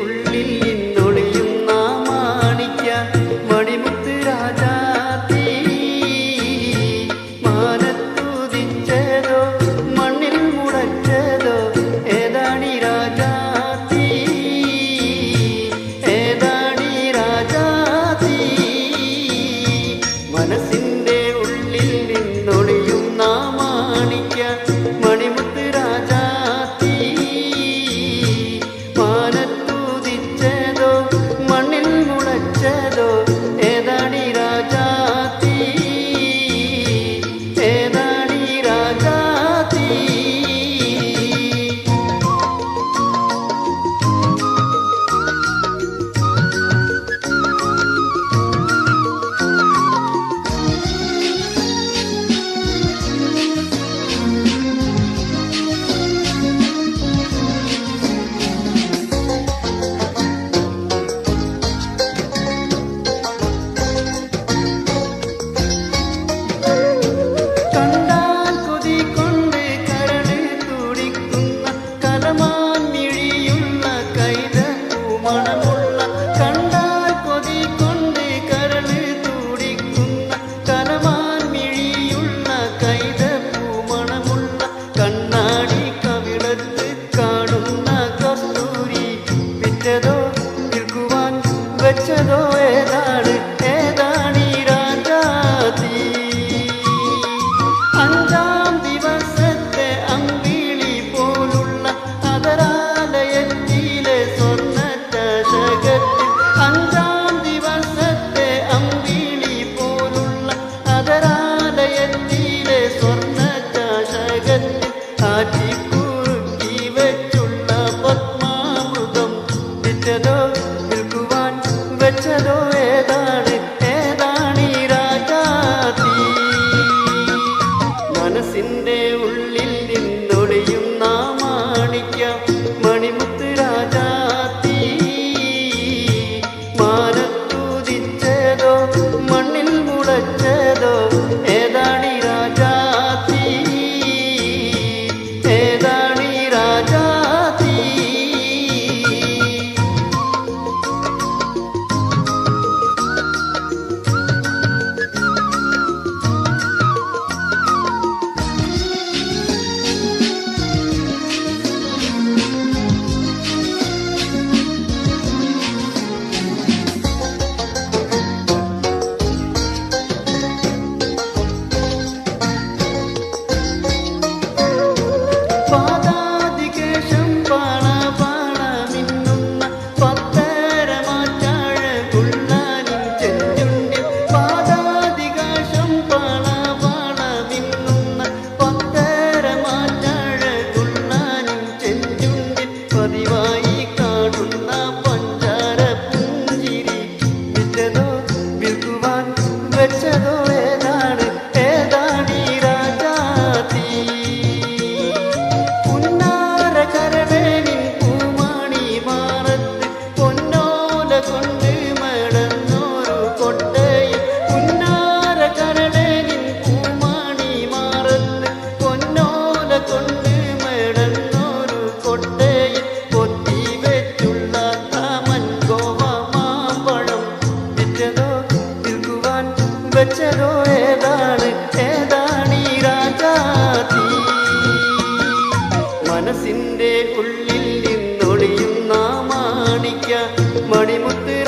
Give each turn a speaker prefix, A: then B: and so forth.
A: ഉള്ളിൽ നിന്നൊളിയുന്ന മാണിക്ക മണിമുത്ത് രാജാത്തി മാനത്തുതിച്ചതോ மனம் രാജാരോ ഏതാണ് ഏതാണ് ഈ ഉള്ളിൽ നിന്നൊളിയും നാമാണിക്കാം ഏതോ ഏതാണ്? ഏതാണീ രാജാതി? മനസ്സിന്റെ ഉള്ളിൽ നിന്നൊളിയും നാമാണിക്ക മണിമുത്ത്